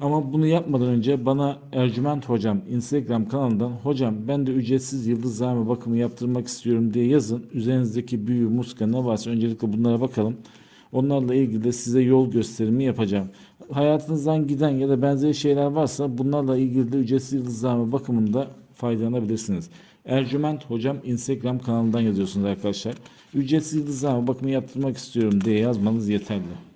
Ama bunu yapmadan önce bana Ercüment Hocam Instagram kanalından hocam ben de ücretsiz yıldız zarfı bakımı yaptırmak istiyorum diye yazın. Üzerinizdeki büyü, muska ne varsa öncelikle bunlara bakalım. Onlarla ilgili de size yol gösterimi yapacağım. Hayatınızdan giden ya da benzeri şeyler varsa bunlarla ilgili de ücretsiz yıldız zarfı bakımında faydalanabilirsiniz. Ercüment Hocam Instagram kanalından yazıyorsunuz arkadaşlar. Ücretsiz yıldız zarfı bakımı yaptırmak istiyorum diye yazmanız yeterli.